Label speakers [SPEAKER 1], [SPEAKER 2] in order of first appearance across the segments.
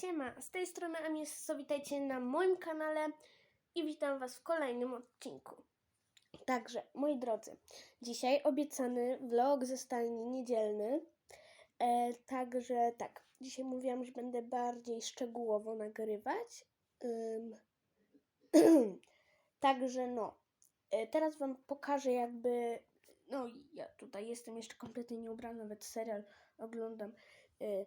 [SPEAKER 1] Siema, z tej strony Amies, witajcie na moim kanale i witam Was w kolejnym odcinku. Także, moi drodzy, dzisiaj obiecany vlog ze stajni niedzielny. E, także tak, dzisiaj mówiłam, że będę bardziej szczegółowo nagrywać. Także no, e, teraz Wam pokażę jakby, no ja tutaj jestem jeszcze kompletnie nieubrana, nawet serial oglądam. E,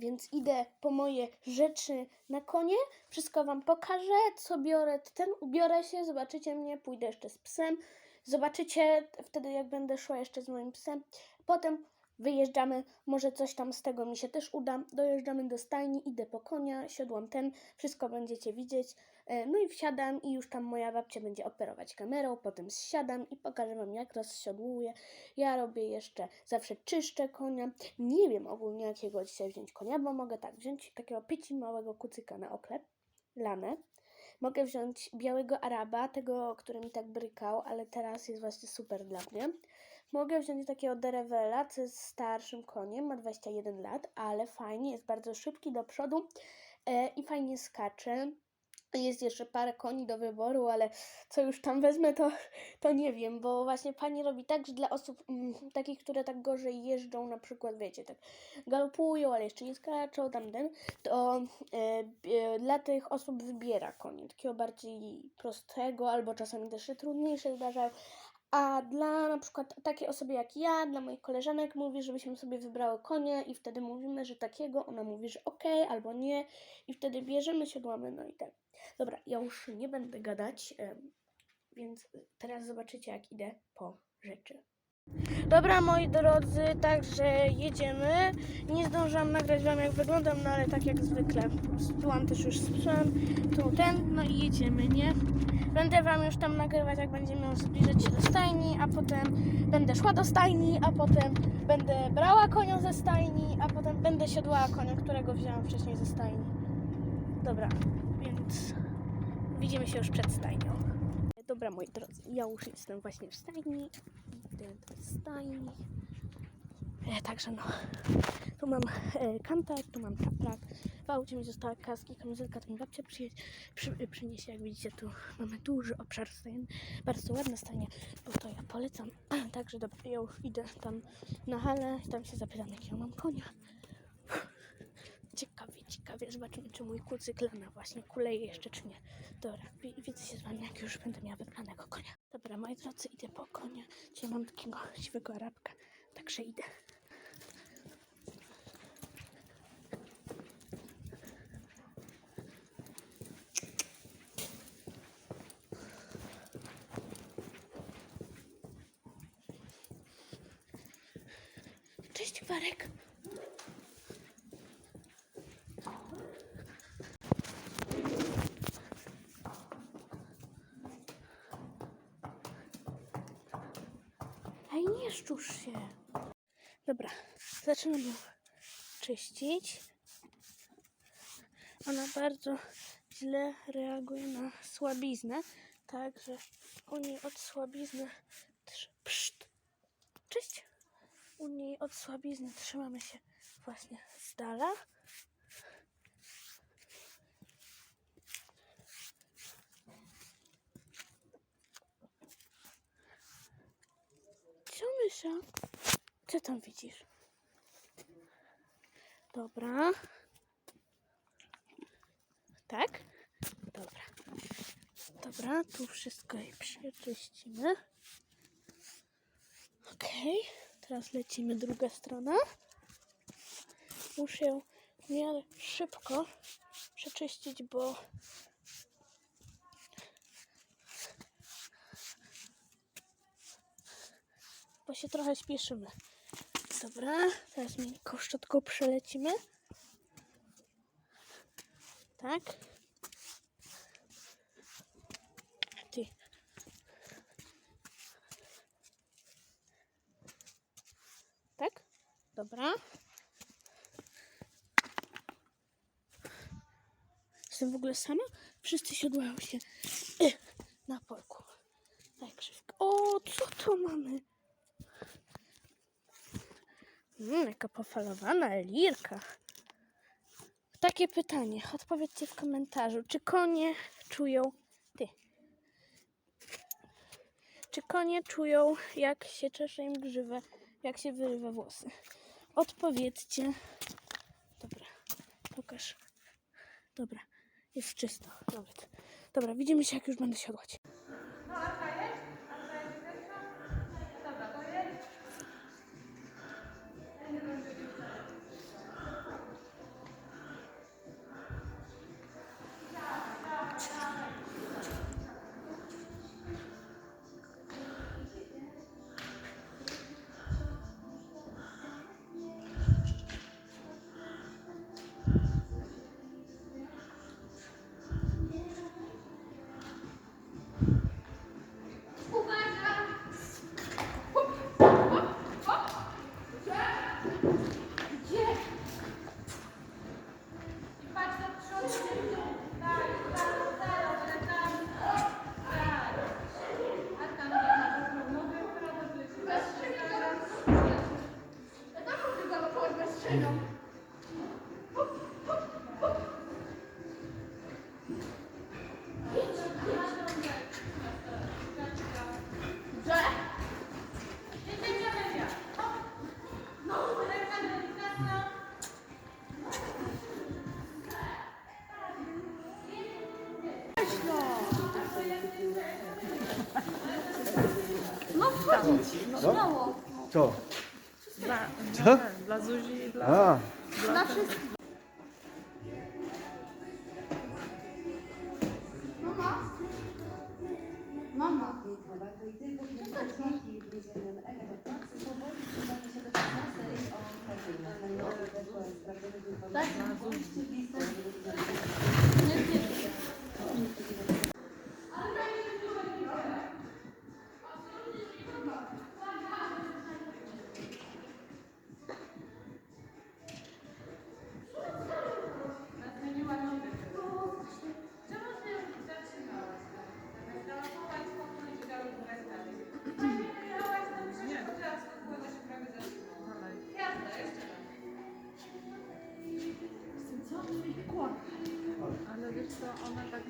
[SPEAKER 1] więc idę po moje rzeczy na konie, wszystko Wam pokażę, co biorę, ten ubiorę się, zobaczycie mnie, pójdę jeszcze z psem, zobaczycie wtedy jak będę szła jeszcze z moim psem, potem wyjeżdżamy, może coś tam z tego mi się też uda, dojeżdżamy do stajni, idę po konia, siodłam ten, wszystko będziecie widzieć, E, no i wsiadam i już tam moja babcia będzie operować kamerą, potem zsiadam i pokażę Wam jak rozsiodłuję, ja robię jeszcze, zawsze czyszczę konia, nie wiem ogólnie jakiego dzisiaj wziąć konia, bo mogę tak wziąć takiego pyci małego kucyka na oklep, lanę. Mogę wziąć białego araba, tego, który mi tak brykał, ale teraz jest właśnie super dla mnie. Mogę wziąć takiego derewela, co starszym koniem, ma 21 lat, ale fajnie, jest bardzo szybki do przodu e, i fajnie skacze. Jest jeszcze parę koni do wyboru, ale co już tam wezmę, to, to nie wiem, bo właśnie pani robi tak, że dla osób mm, takich, które tak gorzej jeżdżą, na przykład, wiecie, tak galopują, ale jeszcze nie skaczą, tam ten, to e, e, dla tych osób wybiera konie, takiego bardziej prostego, albo czasami też się trudniejsze zdarzają. A dla na przykład takiej osoby jak ja, dla moich koleżanek mówi, żebyśmy sobie wybrały konia i wtedy mówimy, że takiego, ona mówi, że okej albo nie i wtedy bierzemy, siodłamy, no i tak. Dobra, ja już nie będę gadać, więc teraz zobaczycie jak idę po rzeczy. Dobra, moi drodzy, także jedziemy. Nie zdążyłam nagrać wam jak wyglądam, no ale tak jak zwykle. Byłam też już psem, tu ten, no i jedziemy, nie? Będę wam już tam nagrywać, jak będziemy już zbliżać się do stajni, a potem będę szła do stajni, a potem będę brała konia ze stajni, a potem będę siodłała konia, którego wzięłam wcześniej ze stajni. Dobra, więc widzimy się już przed stajnią. Dobra, moi drodzy, ja już jestem właśnie w stajni. Idę do stajni. E, także no, tu mam e, kantar, tu mam czaprak. W aucie mi została kaski, kamizelka, to mi babcia przy, przyniesie. Jak widzicie, tu mamy duży obszar stajni. Bardzo ładne stajnie, bo to ja polecam. Także dobra, ja już idę tam na halę tam się zapytam, jakiego mam konia. Ciekawie, zobaczymy, czy mój kucyk lana właśnie kuleje jeszcze, czy nie. Dobra, wi- widzę się z wami, jak już będę miała wybranego konia. Dobra, moi drodzy, idę po konia. Dzisiaj mam takiego siwego arabka, także idę. Cześć, Warek. Szczusz się. Dobra, zaczynam ją czyścić. Ona bardzo źle reaguje na słabiznę, także u niej od słabizny... Pszt! Cześć! U niej od słabizny trzymamy się właśnie z dala. Co, mysza? Co tam widzisz? Dobra. Tak? Dobra. Dobra, tu wszystko przeczyścimy. Okej, teraz lecimy druga strona. Muszę ją w miarę szybko przeczyścić, bo bo się trochę śpieszymy. Dobra, teraz miękką szczotką przelecimy. Tak. Ty. Tak? Dobra. Jestem w ogóle sama? Wszyscy siodłają się y, na polku. Tak, krzywka. O, co to mamy? Mmm, jaka pofalowana elirka. Tak takie pytanie. Odpowiedzcie w komentarzu. Czy konie czują... Ty. Czy konie czują, jak się czesze im grzywę, jak się wyrywa włosy? Odpowiedzcie. Dobra, pokaż. Dobra, jest czysto. Nawet. Dobra, widzimy się, jak już będę siadać.
[SPEAKER 2] Co?
[SPEAKER 3] Dla,
[SPEAKER 2] Co?
[SPEAKER 3] dla, dla Zuzi i dla...
[SPEAKER 2] A,
[SPEAKER 3] Ale wiesz co, one tak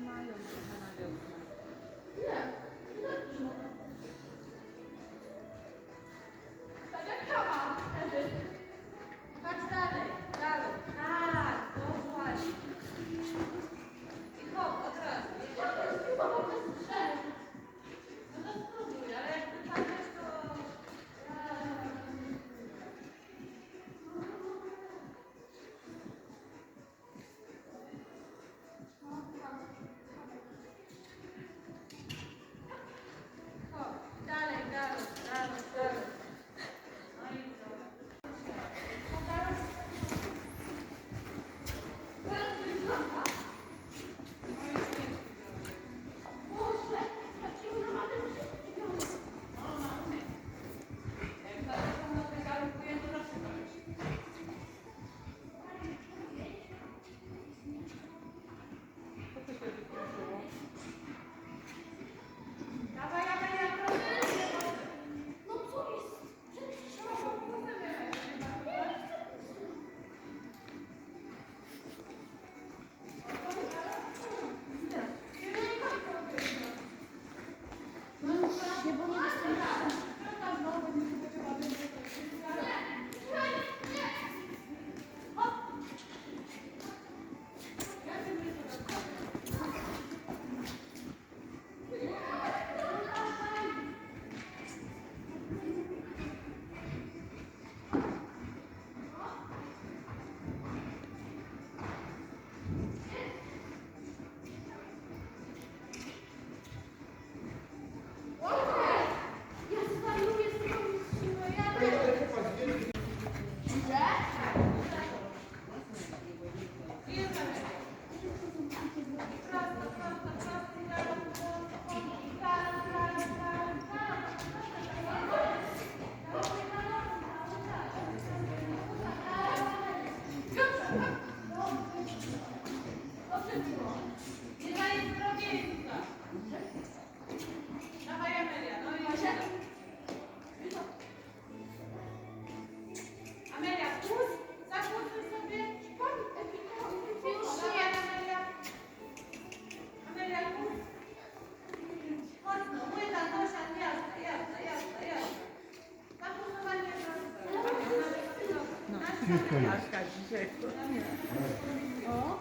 [SPEAKER 2] Wszystko jest.
[SPEAKER 3] Aśka dzisiaj. O,